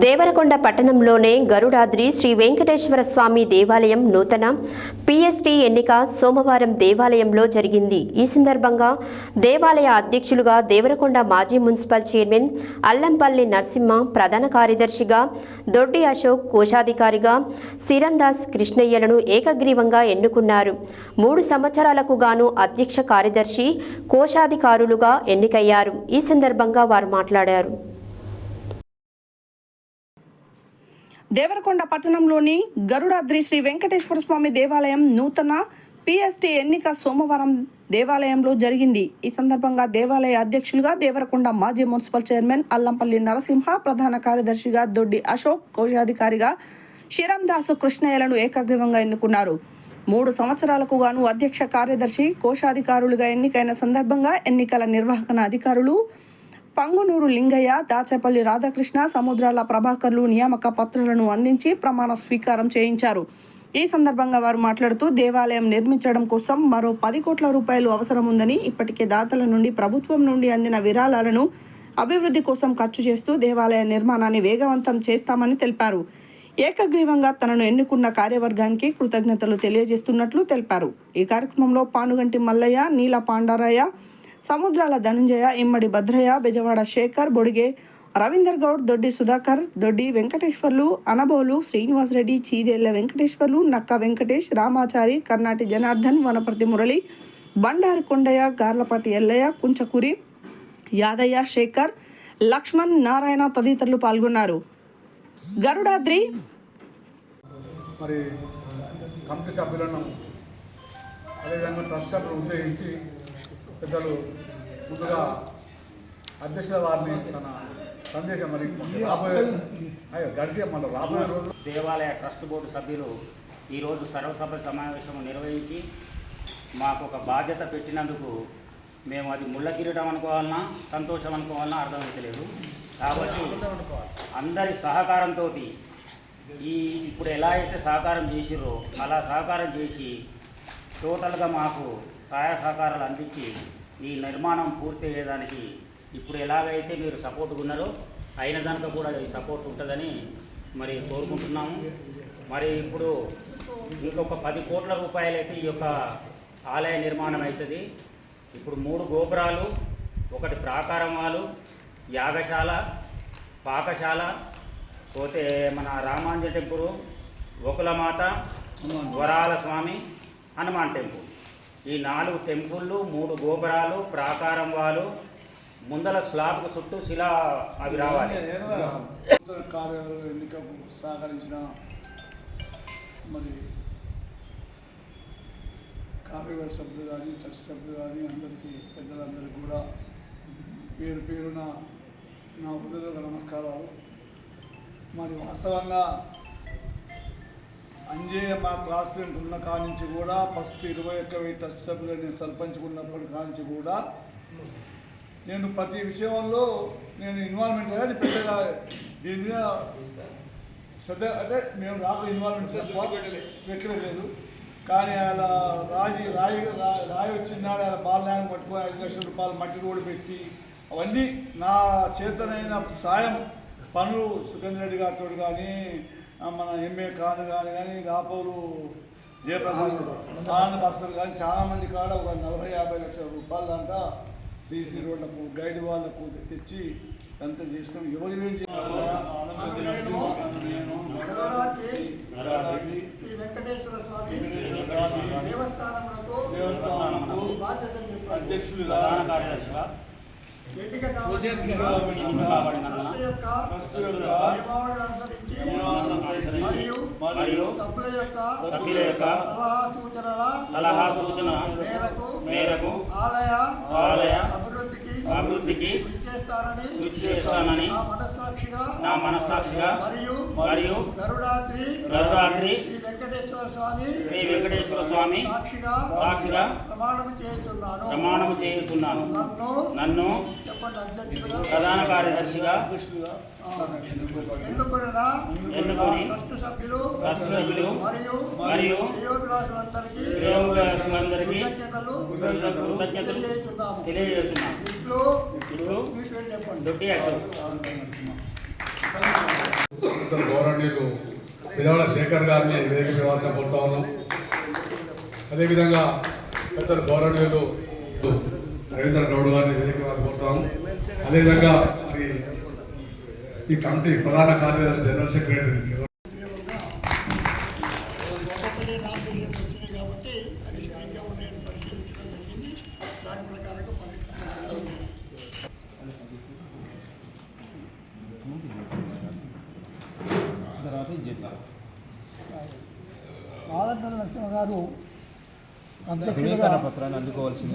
దేవరకొండ పట్టణంలోనే గరుడాద్రి శ్రీ వెంకటేశ్వర స్వామి దేవాలయం నూతన పిఎస్టీ ఎన్నిక సోమవారం దేవాలయంలో జరిగింది. ఈ సందర్భంగా దేవాలయ అధ్యక్షులుగా దేవరకొండ మాజీ మున్సిపల్ చైర్మన్ అల్లంపల్లి నరసింహ ప్రధాన కార్యదర్శిగా దొడ్డి అశోక్ కోశాధికారిగా సిరందాస్ కృష్ణయ్యలను ఏకగ్రీవంగా ఎన్నుకున్నారు. మూడు సంవత్సరాలకు గాను అధ్యక్ష కార్యదర్శి కోశాధికారులుగా ఎన్నికయ్యారు. ఈ సందర్భంగా వారు మాట్లాడారు. దేవరకొండ పట్టణంలోని గరుడాద్రి శ్రీ వెంకటేశ్వర స్వామి దేవాలయం నూతన పిఎస్టి ఎన్నిక సోమవారం దేవాలయంలో జరిగింది. ఈ సందర్భంగా దేవాలయ అధ్యక్షులుగా దేవరకొండ మాజీ మున్సిపల్ చైర్మన్ అల్లంపల్లి నరసింహ ప్రధాన కార్యదర్శిగా దొడ్డి అశోక్ కోశాధికారిగా శ్రీరామ్ దాసు కృష్ణయ్యలను ఏకగ్రీవంగా ఎన్నుకున్నారు. మూడు సంవత్సరాలకు గాను అధ్యక్ష కార్యదర్శి కోశాధికారులుగా ఎన్నికైన సందర్భంగా ఎన్నికల నిర్వహణ అధికారులు పంగునూరు లింగయ్య దాచేపల్లి రాధాకృష్ణ సముద్రాల ప్రభాకర్లు నియామక పత్రాలను అందించి ప్రమాణ స్వీకారం చేయించారు. ఈ సందర్భంగా వారు మాట్లాడుతూ దేవాలయం నిర్మించడం కోసం మరో పది కోట్ల రూపాయలు అవసరం ఉందని ఇప్పటికే దాతల నుండి ప్రభుత్వం నుండి అందిన విరాళాలను అభివృద్ధి కోసం ఖర్చు చేస్తూ దేవాలయ నిర్మాణాన్ని వేగవంతం చేస్తామని తెలిపారు. ఏకగ్రీవంగా తనను ఎన్నుకున్న కార్యవర్గానికి కృతజ్ఞతలు తెలియజేస్తున్నట్లు తెలిపారు. ఈ కార్యక్రమంలో పానుగంటి మల్లయ్య నీల పాండారయ్య సముద్రాల ధనంజయ ఇమ్మడి భద్రయ్య బెజవాడ శేఖర్ బొడిగే రవీందర్ గౌడ్ దొడ్డి సుధాకర్ దొడ్డి వెంకటేశ్వర్లు అనబోలు శ్రీనివాసరెడ్డి చీదేళ్ళ వెంకటేశ్వర్లు నక్క వెంకటేష్ రామాచారి కర్ణాటి జనార్దన్ వనపర్తి మురళి బండారి కొండయ్య గార్లపాటి ఎల్లయ్య కుంచకూరి యాదయ్య శేఖర్ లక్ష్మణ్ నారాయణ తదితరులు పాల్గొన్నారు. గరుడాద్రి మరి కమిటీ సభ్యులను అదేవిధంగా ట్రస్ట్ సభ్యులు ఉపయోగించి పెద్దలు ముందుగా అధ్యక్షుల వారిని తన సందేశం మరి రాబోయే గడిచే మన రాబోయే రోజు. దేవాలయ ట్రస్ట్ బోర్డు సభ్యులు ఈరోజు సర్వసభ సమావేశం నిర్వహించి మాకు ఒక బాధ్యత పెట్టినందుకు మేము అది ముళ్ళ కిరీటం అనుకోవాలన్నా సంతోషం అనుకోవాలన్నా అర్థమవుతలేదు కాబట్టి అందరి సహకారంతో ఈ ఇప్పుడు ఎలా అయితే సహకారం చేసిర్రో అలా సహకారం చేసి టోటల్గా మాకు సహాయ సహకారాలు అందించి ఈ నిర్మాణం పూర్తి అయ్యేదానికి ఇప్పుడు ఎలాగైతే మీరు సపోర్ట్ ఉన్నారో అయిన దానికి కూడా ఈ సపోర్ట్ ఉంటుందని మరి కోరుకుంటున్నాము. మరి ఇప్పుడు ఇంకొక పది కోట్ల రూపాయలు అయితే ఈ యొక్క ఆలయ నిర్మాణం అవుతుంది ఇప్పుడు మూడు గోపురాలు ఒకటి ప్రాకారం హాలు యాగశాల పాకశాల పోతే మన రామాంజ టెంపుల్ ఒకలమాత వరాల స్వామి హనుమాన్ టెంపుల్. ఈ నాలుగు టెంపుళ్ళు మూడు గోపురాలు ప్రాకారం వాళ్ళు ముందల స్లాబ్కు చుట్టూ శిలా అవి రావాలి. నూతన ఎన్నికకు సహకరించిన మరి కార్యవర్గ సభ్యులు కానీ ట్రస్ట్ సభ్యులు కానీ అందరికీ పెద్దలందరికీ కూడా పేరు పేరున నా హృదయ నమస్కారాలు. మరి వాస్తవంగా అంజయ్య మా క్లాస్మేట్ ఉన్న కాడి నుంచి కూడా ఫస్ట్ ఇరవై ఒక్క వెయ్యి ట్రస్ట్ సభ్యులు నేను సర్పంచ్ ఉన్నప్పటి కాడి నుంచి కూడా నేను ప్రతి విషయంలో నేను ఇన్వాల్వ్మెంట్ కానీ పెద్దగా దీని మీద శ్రద్ధ అంటే మేము నాకు ఇన్వాల్వ్మెంట్ పెట్టలేదు. కానీ అలా రాయి రాయి రాయి వచ్చినాడు అలా బాలనాయన పట్టుకొని ఐదు లక్షల రూపాయలు మట్టి రోడ్డు పెట్టి అవన్నీ నా చేతనైన సాయం పనులు సుఖేంద్ర రెడ్డి గారితో కానీ మన ఎంఏ ఖాన్ కానీ కానీ రాపోలు జయప్రకాష్ ఆనంద భాస్కర్ కానీ చాలామంది కాడ ఒక నలభై యాభై లక్షల రూపాయల దాకా సీసీ రోడ్లకు గైడ్ వాళ్ళకు తెచ్చి ఎంత చేసినాం ఎవరు ఏం శ్రీ వెంకటేశ్వర మరియు మరియు సభ్యుల యొక్క సలహా సూచన మేరకు ఆలయ ఆలయ అభివృద్ధికి అభివృద్ధికి కృషి చేస్తానని నా మనస్సాక్షిగా మరియు మరియు గరుడాద్రి గరుడాద్రి శ్రీ వెంకటేశ్వర స్వామి శ్రీ వెంకటేశ్వర స్వామి సాక్షిగా సాక్షిగా ప్రమాణం చేస్తున్నాను ప్రమాణము చేయుచున్నాను. నన్ను నన్ను ప్రధాన కార్యదర్శిగా ట్రస్ట్ సభ్యులు మరియు శేఖర్ గారిని వేదిక నివాసం కోరుతా ఉన్నాం. అదేవిధంగా పెద్ద గౌరవనీయులు రవీంద్ర గౌడ్ గారిని వేదిక అదేవిధంగా ఈ కమిటీ ప్రధాన కార్యదర్శి జనరల్ సెక్రటరీ ఆలకరణ గారు అంత పత్రాన్ని అందుకోవాల్సింది